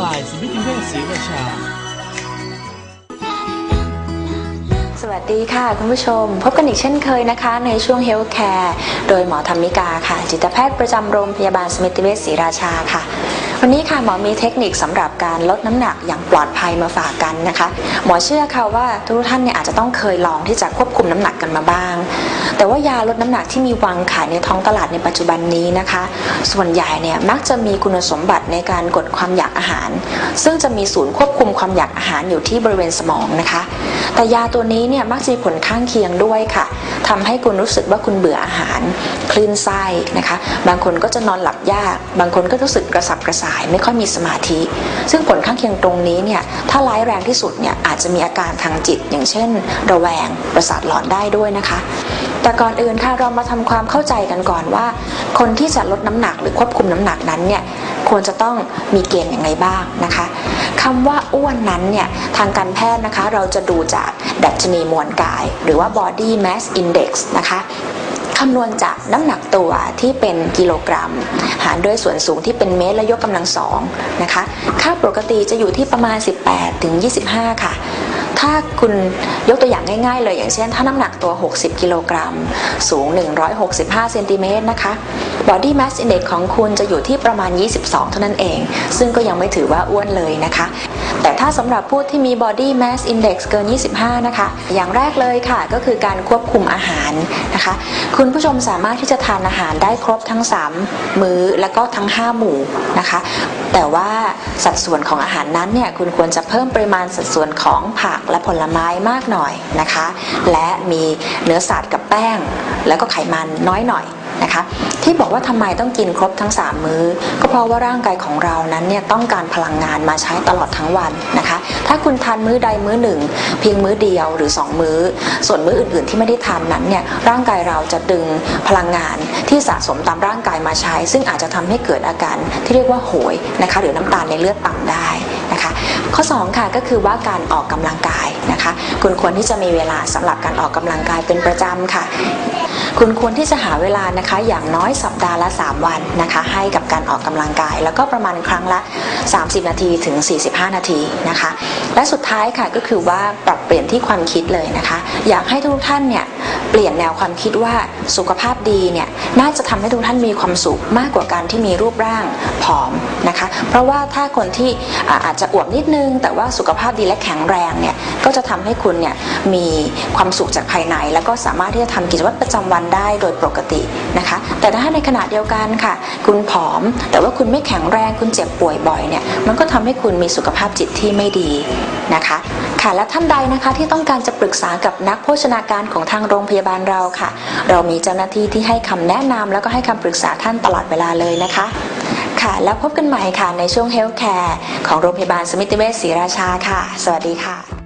บายสมิติเวชศรีราชา สวัสดีค่ะคุณผู้ชม พบกันอีกเช่นเคยนะคะ ในช่วง Health Care โดยหมอธรรมิกาค่ะ จิตแพทย์ประจำโรงพยาบาลสมิติเวชศรีราชาค่ะ วันนี้ค่ะหมอมีเทคนิคสำหรับการลดน้ำหนักอย่างปลอดภัยมาฝากกันนะคะ หมอเชื่อค่ะว่าทุกท่านเนี่ยอาจจะต้องเคยลองที่จะควบคุมน้ำหนักกันมาบ้าง แต่ว่ายาลดน้ำหนักที่มีวางขายในท้องตลาดในปัจจุบันนี้นะคะ ส่วนใหญ่เนี่ยมักจะมีคุณสมบัติในการกดความอยากอาหาร ซึ่งจะมีศูนย์ควบคุมความอยากอาหารอยู่ที่บริเวณสมองนะคะ แต่ยาตัวนี้เนี่ยมักจะมีผลข้างเคียงด้วยค่ะทำให้คุณรู้สึกว่าคุณเบื่ออาหาร คลื่นไส้นะคะ บางคนก็จะนอนหลับยาก บางคนก็รู้สึกกระสับกระส่ายไม่ค่อยมีสมาธิ ซึ่งผลข้างเคียงตรงนี้เนี่ยถ้าร้ายแรงที่สุดเนี่ยอาจจะมีอาการทางจิต อย่างเช่น ระแวงประสาทหลอนได้ด้วยนะคะ แต่ก่อนอื่นค่ะเรามาทำความเข้าใจกันก่อนว่า คนที่จะลดน้ำหนักหรือควบคุมน้ำหนักนั้นเนี่ยควรจะต้องมีเกณฑ์อย่างไรบ้างนะคะคำว่าอ้วนนั้นเนี่ยทางการแพทย์นะคะเราจะดูจากดัชนีมวลกาย หรือว่า body mass index นะคะ คำนวณจากน้ำหนักตัวที่เป็นกิโลกรัม หารด้วยส่วนสูงที่เป็นเมตรและยกกำลังสองนะคะ ค่าปกติจะอยู่ที่ประมาณ 18ถึง25 ค่ะ ถ้าคุณยกตัวอย่างง่ายๆเลย อย่างเช่น ถ้าน้ำหนักตัว 60 กิโลกรัม สูง 165 เซนติเมตรนะคะ body mass index ของคุณจะอยู่ที่ประมาณ 22 เท่านั้นเอง ซึ่งก็ยังไม่ถือว่าอ้วนเลยนะคะ แต่ถ้าสำหรับผู้ที่มี body mass index เกิน 25 นะคะ อย่างแรกเลยค่ะก็คือการควบคุมอาหารนะคะ คุณผู้ชมสามารถที่จะทานอาหารได้ครบทั้ง 3 มื้อแล้วก็ทั้ง 5 หมู่นะคะ แต่ว่าสัดส่วนของอาหารนั้นเนี่ยคุณควรจะเพิ่มปริมาณสัดส่วนของผักและผลไม้มากหน่อยนะคะ และมีเนื้อสัตว์กับแป้ง แล้วก็ไขมันน้อยหน่อยนะคะที่บอกว่าทำไมต้องกินครบทั้ง 3 มื้อ ก็เพราะว่าร่างกายของเรานั้นเนี่ยต้องการพลังงานมาใช้ตลอดทั้งวันนะคะ ถ้าคุณทานมื้อใดมื้อหนึ่ง เพียงมื้อเดียวหรือ 2 มื้อ ส่วนมื้ออื่น ๆ ที่ไม่ได้ทานนั้นเนี่ยร่างกายเราจะดึงพลังงานที่สะสมตามร่างกายมาใช้ ซึ่งอาจจะทำให้เกิดอาการที่เรียกว่าโหยนะคะหรือน้ำตาลในเลือดต่ำได้ นะคะ ข้อ2ค่ะก็คือว่าการออกกำลังกายนะคะ คุณควรที่จะมีเวลาสำหรับการออกกำลังกายเป็นประจำค่ะคุณควรที่จะหาเวลานะคะ อย่างน้อยสัปดาห์ละ 3 วันนะคะ ให้กับการออกกำลังกาย แล้วก็ประมาณครั้งละ 30 นาทีถึง 45 นาทีนะคะ และสุดท้ายค่ะก็คือว่าปรับ เปลี่ยนที่ความคิดเลยนะคะ อยากให้ทุกท่านเนี่ยเปลี่ยนแนวความคิดว่าสุขภาพดีเนี่ยน่าจะทำให้ทุกท่านมีความสุขมากกว่าการที่มีรูปร่างผอมนะคะ เพราะว่าถ้าคนที่อาอาจจะอ้วบนิดนึง แต่ว่าสุขภาพดีและแข็งแรงเนี่ยก็จะทำให้คุณเนี่ยมีความสุขจากภายใน แล้วก็สามารถที่จะทำกิจวัตรประจำวันได้โดยปกตินะคะ แต่ถ้าในขณะเดียวกันค่ะ คุณผอม แต่ว่าคุณไม่แข็งแรงคุณเจ็บป่วยบ่อยเนี่ยมันก็ทำให้คุณมีสุขภาพจิตที่ไม่ดีนะคะ ค่ะและท่านใดนะคะที่ต้องการจะปรึกษากับนักโภชนาการของทางโรงพยาบาลเราค่ะ เรามีเจ้าหน้าที่ที่ให้คำแนะนำแล้วก็ให้คำปรึกษาท่านตลอดเวลาเลยนะคะ ค่ะ แล้วพบกันใหม่ค่ะในช่วง Health Care ของโรงพยาบาลสมิติเวชศรีราชาค่ะ สวัสดีค่ะ